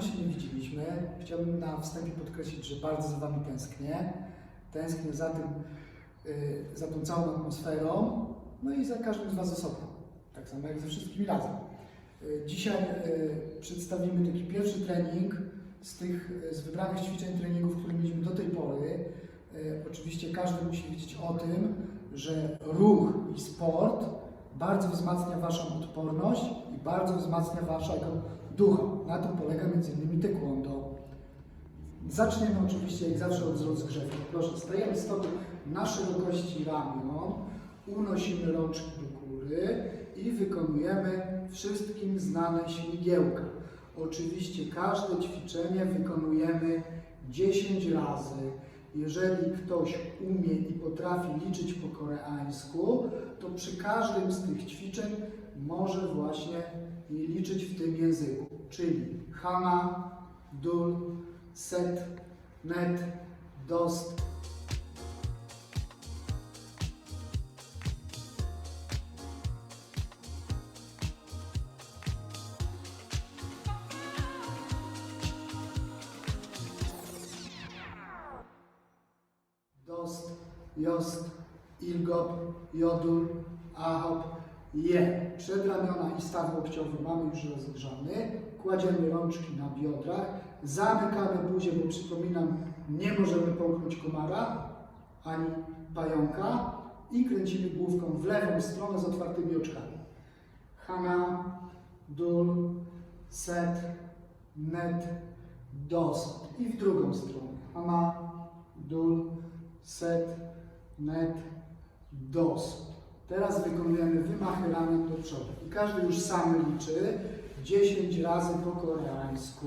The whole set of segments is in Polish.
dawno się nie widzieliśmy. Chciałbym na wstępie podkreślić, że bardzo za Wami tęsknię. Tęsknię za tym, y, za tą całą atmosferą, no i za każdym z Was osobno. Tak samo jak ze wszystkimi razem. Y, Dzisiaj y, przedstawimy taki pierwszy trening z tych z wybranych ćwiczeń treningów, które mieliśmy do tej pory. Oczywiście każdy musi wiedzieć o tym, że ruch i sport bardzo wzmacnia Waszą odporność i bardzo wzmacnia Waszego ducha. Na tym polega m.in. taekwondo. Zaczniemy oczywiście jak zawsze od rozgrzewki. Proszę, stajemy stopy na szerokości ramion, unosimy rączki do góry i wykonujemy wszystkim znane śmigiełka. Oczywiście każde ćwiczenie wykonujemy 10 razy. Jeżeli ktoś umie i potrafi liczyć po koreańsku, to przy każdym z tych ćwiczeń może właśnie liczyć w tym języku. Czyli hana, dul, set, net, dost. Dost, jost, ilgop, jodul, ahop, je. Przedramiona i staw łokciowy mamy już rozgrzany. Kładziemy rączki na biodrach. Zamykamy buzię, bo przypominam, nie możemy połknąć komara ani pająka. I kręcimy główką w lewą stronę z otwartymi oczkami. Hana, dul, set, net, dost. I w drugą stronę. Hana, dul, set, net, dost. Teraz wykonujemy wymachy ramion do przodu. I każdy już sam liczy 10 razy po koreańsku.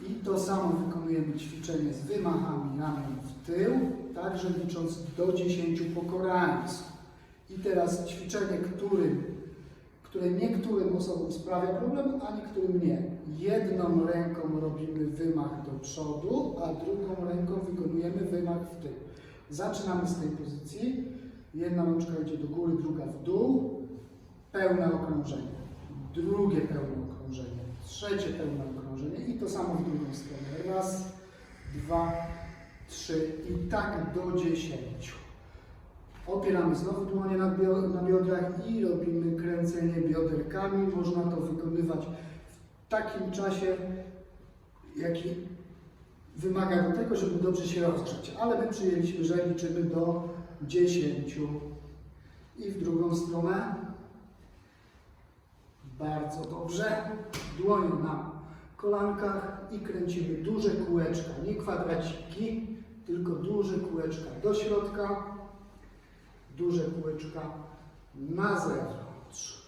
I to samo wykonujemy ćwiczenie z wymachami ramion w tył, także licząc do 10 po koreańsku. I teraz ćwiczenie, którym, które niektórym osobom sprawia problem, a niektórym nie. Jedną ręką robimy wymach do przodu, a drugą ręką wykonujemy wymach w tył. Zaczynamy z tej pozycji. Jedna rączka idzie do góry, druga w dół. Pełne okrążenie. Drugie pełne okrążenie. Trzecie pełne okrążenie. I to samo w drugą stronę. Raz, dwa, trzy i tak do dziesięciu. Opieramy znowu dłonie na, na biodrach i robimy kręcenie bioderkami. Można to wykonywać w takim czasie, jaki wymaga do tego, żeby dobrze się rozgrzać. Ale my przyjęliśmy, że liczymy do 10. I w drugą stronę. Bardzo dobrze. Dłonie na kolankach i kręcimy duże kółeczka, nie kwadraciki, tylko duże kółeczka do środka, duże kółeczka na zewnątrz.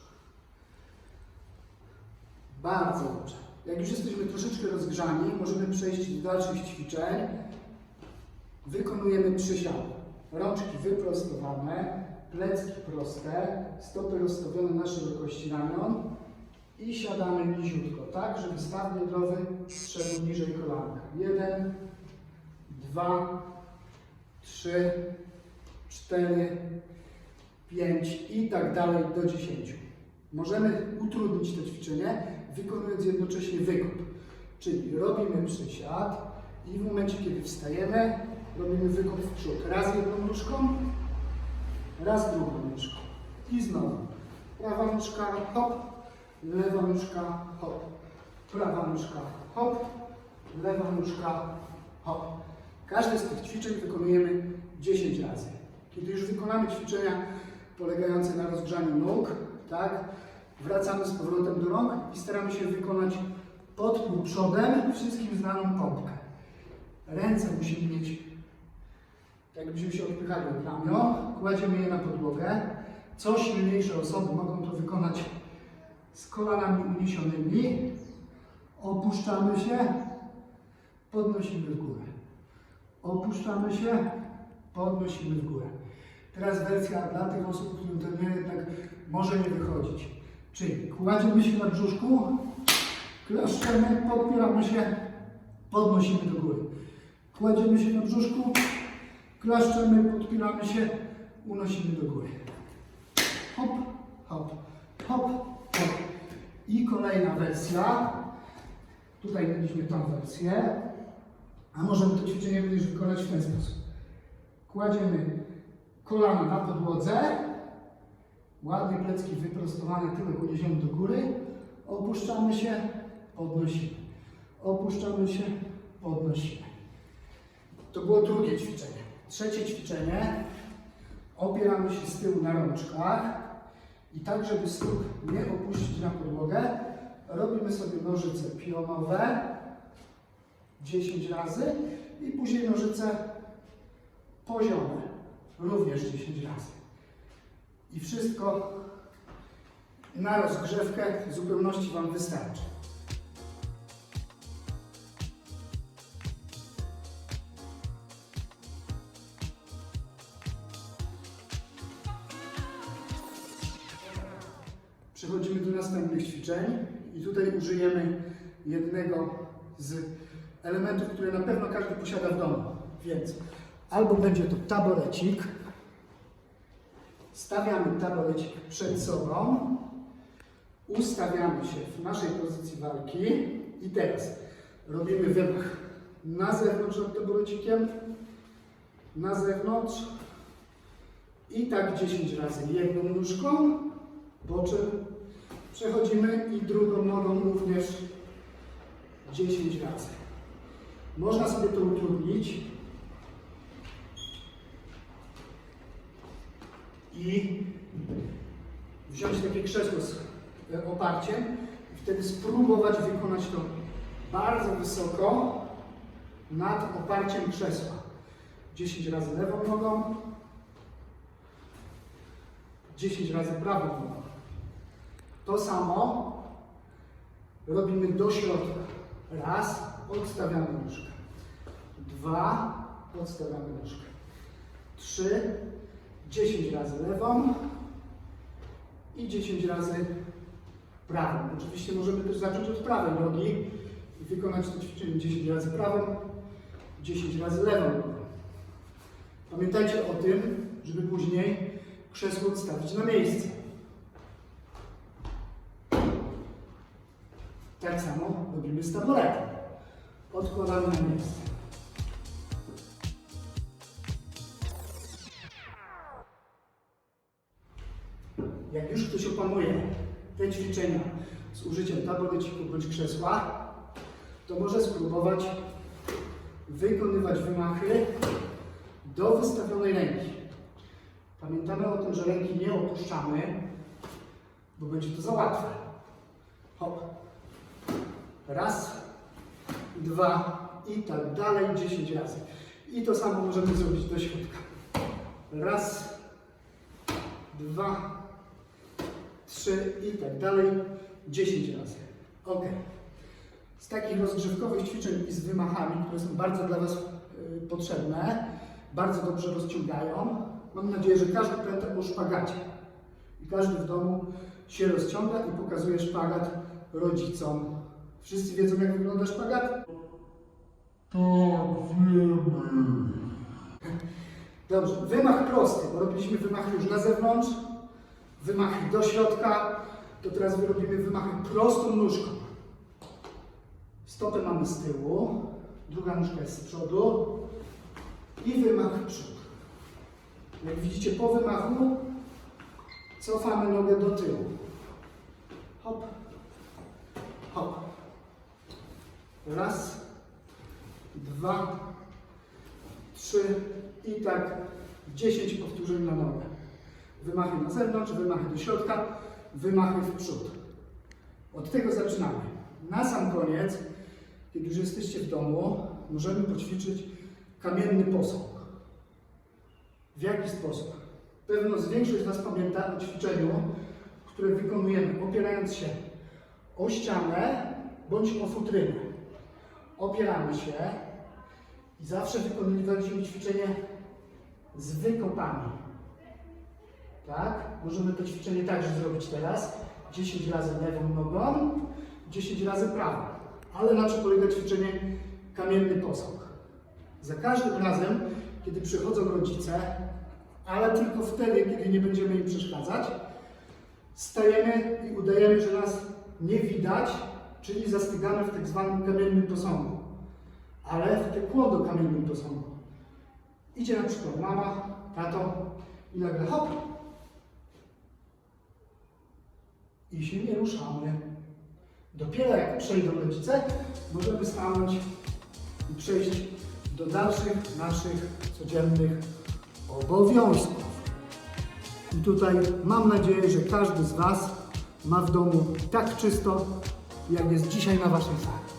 Bardzo dobrze. Jak już jesteśmy troszeczkę rozgrzani, możemy przejść do dalszych ćwiczeń. Wykonujemy przysiady. Rączki wyprostowane, plecki proste, stopy rozstawione na szerokości ramion i siadamy niziutko, tak, żeby staw biodrowy zszedł niżej kolanka. Jeden, dwa, trzy, cztery, pięć i tak dalej do dziesięciu. Możemy utrudnić to ćwiczenie, wykonując jednocześnie wykup. Czyli robimy przysiad i w momencie, kiedy wstajemy, robimy wykup w przód. Raz jedną nóżką, raz drugą nóżką. I znowu. Prawa nóżka, hop, lewa nóżka, hop. Prawa nóżka, hop, lewa nóżka, hop. Każde z tych ćwiczeń wykonujemy 10 razy. Kiedy już wykonamy ćwiczenia polegające na rozgrzaniu nóg, tak, wracamy z powrotem do rąk i staramy się wykonać podpór przodem wszystkim znaną pompkę. Ręce musimy mieć, tak jakbyśmy się odpychali od ramion, kładziemy je na podłogę. Co silniejsze osoby mogą to wykonać z kolanami uniesionymi. Opuszczamy się, podnosimy w górę. Opuszczamy się, podnosimy w górę. Teraz wersja dla tych osób, którym to nie jednak może nie wychodzić. Czyli kładziemy się na brzuszku, klaszczemy, podpieramy się, podnosimy do góry. Kładziemy się na brzuszku, klaszczemy, podpieramy się, unosimy do góry. Hop, hop, hop, hop. I kolejna wersja. Tutaj mieliśmy tą wersję, a możemy to ćwiczenie również wykonać w ten sposób. Kładziemy kolana na podłodze, ładnie plecki wyprostowane, tyłek uniesiemy do góry, opuszczamy się, podnosimy, opuszczamy się, podnosimy. To było drugie ćwiczenie. Trzecie ćwiczenie. Opieramy się z tyłu na rączkach i tak, żeby stóp nie opuścić na podłogę, robimy sobie nożyce pionowe 10 razy i później nożyce poziome również 10 razy. I wszystko na rozgrzewkę w zupełności Wam wystarczy. Przechodzimy do następnych ćwiczeń i tutaj użyjemy jednego z elementów, które na pewno każdy posiada w domu. Więc albo będzie to taborecik, stawiamy taborecik przed sobą, ustawiamy się w naszej pozycji walki. I teraz robimy wymach na zewnątrz nad taborecikiem, na zewnątrz. I tak 10 razy jedną nóżką, po czym przechodzimy i drugą nogą również 10 razy. Można sobie to utrudnić i wziąć takie krzesło z oparciem i wtedy spróbować wykonać to bardzo wysoko nad oparciem krzesła. 10 razy lewą nogą, 10 razy prawą nogą. To samo robimy do środka. Raz, odstawiamy nóżkę. Dwa, odstawiamy nóżkę. Trzy, 10 razy lewą i 10 razy prawą. Oczywiście możemy też zacząć od prawej nogi i wykonać to ćwiczenie 10 razy prawą, 10 razy lewą. Pamiętajcie o tym, żeby później krzesło odstawić na miejsce. Tak samo robimy z taboretem. Odkładamy na miejsce. Jak już ktoś opanuje te ćwiczenia z użyciem taboreciku bądź krzesła, to może spróbować wykonywać wymachy do wystawionej ręki. Pamiętamy o tym, że ręki nie opuszczamy, bo będzie to za łatwe. Hop. Raz, dwa i tak dalej, 10 razy. I to samo możemy zrobić do środka. Raz, dwa, trzy i tak dalej, 10 razy. Ok. Z takich rozgrzewkowych ćwiczeń i z wymachami, które są bardzo dla Was y, potrzebne, bardzo dobrze rozciągają. Mam nadzieję, że każdy pamięta o szpagacie. I każdy w domu się rozciąga i pokazuje szpagat rodzicom. Wszyscy wiedzą, jak wygląda szpagat? Tak, wiemy. Dobrze, wymach prosty, bo robiliśmy wymachy już na zewnątrz, wymachy do środka, to teraz wyrobimy wymachy prostą nóżką. Stopę mamy z tyłu, druga nóżka jest z przodu i wymach w przód. Jak widzicie po wymachu cofamy nogę do tyłu. Hop, hop. Raz, dwa, trzy i tak 10 powtórzeń na nogę. Wymachy na zewnątrz, wymachy do środka, wymachy w przód. Od tego zaczynamy. Na sam koniec, kiedy już jesteście w domu, możemy poćwiczyć kamienny posąg. W jaki sposób? Pewno większość z Was pamięta o ćwiczeniu, które wykonujemy opierając się o ścianę bądź o futrynę. Opieramy się i zawsze wykonywaliśmy ćwiczenie z wykopami. Tak? Możemy to ćwiczenie także zrobić teraz. 10 razy lewą nogą, 10 razy prawą. Ale na czym polega ćwiczenie kamienny posąg? Za każdym razem, kiedy przychodzą rodzice, ale tylko wtedy, kiedy nie będziemy im przeszkadzać, stajemy i udajemy, że nas nie widać czyli zastygamy w tak zwanym kamiennym posągu. Ale w te kłodo kamiennym posągu. Idzie na przykład mama, tato i nagle hop. I się nie ruszamy. Dopiero jak przejdą rodzice, możemy stanąć i przejść do dalszych naszych codziennych obowiązków. I tutaj mam nadzieję, że każdy z Was ma w domu tak czysto, jak jest dzisiaj na Waszej sali.